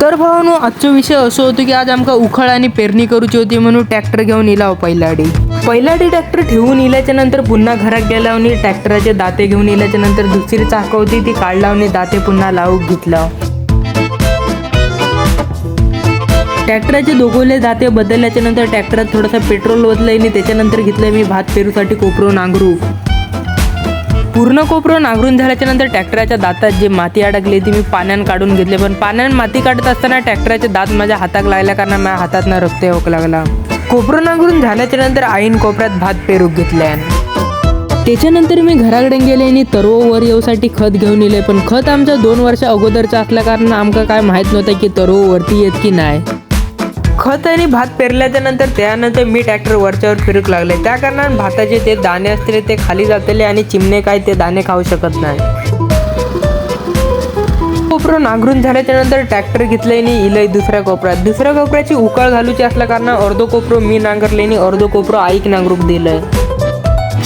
तर भावानो आजचा विषय असं होतो की आज आमका उखळ आणि पेरणी करूची होती म्हणून ट्रॅक्टर घेऊन इला हो पहिलाडी. पहिलाडी ट्रॅक्टर ठेवून इल्याच्या नंतर पुन्हा घरात गेल्यावर ट्रॅक्टराचे दाते घेऊन इल्याच्या नंतर दुसरी चाक होती ती काढलावनी दाते पुन्हा लावूक घेतला. ट्रॅक्टरचे दोघोले दाते बदलल्याच्या नंतर ट्रॅक्टरात थोडासा पेट्रोल ओतलंय आणि त्याच्यानंतर घेतलं मी भात पेरूसाठी कोपरून नांगरू. पूर्ण कोपरो नांगरून झाल्याच्यानंतर ट्रॅक्टराच्या दातात जे माती अडकली ती मी पाण्यानं काढून घेतले. पण पाण्यानं माती काढत असताना ट्रॅक्टराचे दात माझ्या हाताक लागल्या कारण माझ्या हातातनं रक्त होक लागला. कोपरो नांगरून झाल्याच्यानंतर आईन कोपऱ्यात भात पेरूक घेतल्या त्याच्यानंतर मी घराकडे गेले आणि तरव वर येऊसाठी खत घेऊन येले. पण खत आमच्या दोन वर्षा अगोदरचं असल्या कारण आमका काय माहीत नव्हतं की तरव वरती येत की नाही. खत आणि भात पेरल्याच्या नंतर त्यानंतर मी ट्रॅक्टर वरच्यावर फिरूक लागले. त्या कारणाने भाताचे ते दाणे असते ते खाली जातले आणि चिमणे काय ते दाणे खाऊ शकत नाही. कोपरो नांगरून झाल्याच्यानंतर ट्रॅक्टर घेतलं आणि इलय दुसऱ्या कोपऱ्यात. दुसऱ्या कोपऱ्याची उकळ घालूची असल्या कारण अर्धो कोपरो मी नांगरले आणि अर्धो कोपरो आईक नांगरूक दिलंय.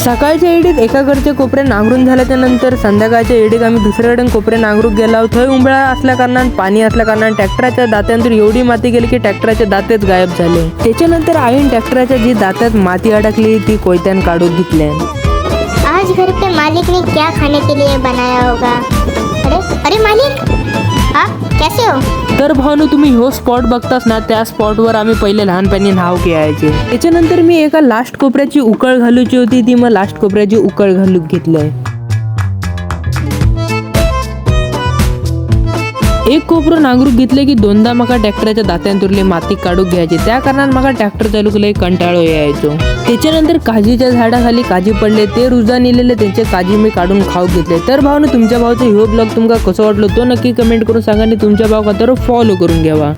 सकाळच्या एडीत एकाकडचे कोपरे नांगरून झाल्याच्यानंतर संध्याकाळच्या एडीत आम्ही दुसऱ्याकडे कोपरे नांगरूक गेलो थंय उंबळा असल्या कारणान पाणी असल्या कारणान ट्रॅक्टराच्या दात्यांतून एवढी माती गेली की ट्रॅक्टराचे दातेच गायब झाले. त्याच्यानंतर आईन ट्रॅक्टराच्या जी दात्यात माती अडकली ती कोयत्यान काढून घेतल्या आज घर पे मालिक ने क्या खाने के लिए बनाया होगा? अरे अरे मालिक? आप कैसे हो? तर भावनो तुम्ही हो स्पॉट बघताच ना त्या स्पॉटवर आम्ही पहिले लहानपणी नाव खेळायचे. त्याच्यानंतर मी एका लास्ट कोपऱ्याची उकळ घालूची होती ती मग लास्ट कोपऱ्याची उकळ घालून घेतलंय. एक कोपरो नांगरूक घेतले की दोनदा म्हाका ट्रॅक्टराच्या दात्यांतुरले माती काढूक घ्यायची. त्या कारणान म्हाका ट्रॅक्टर चालू लय कंटाळो यायचो. त्याच्यानंतर काजीच्या झाडाखाली काजी पडले ते रुजा नेलेले त्यांचे काजी मी काढून खाऊ घेतले. तर भावनं तुमच्या भावाचा ह्यो ब्लॉग तुमका कसं वाटलो तो नक्की कमेंट करून सांगा आणि तुमच्या भाव तर फॉलो करून घ्यावा.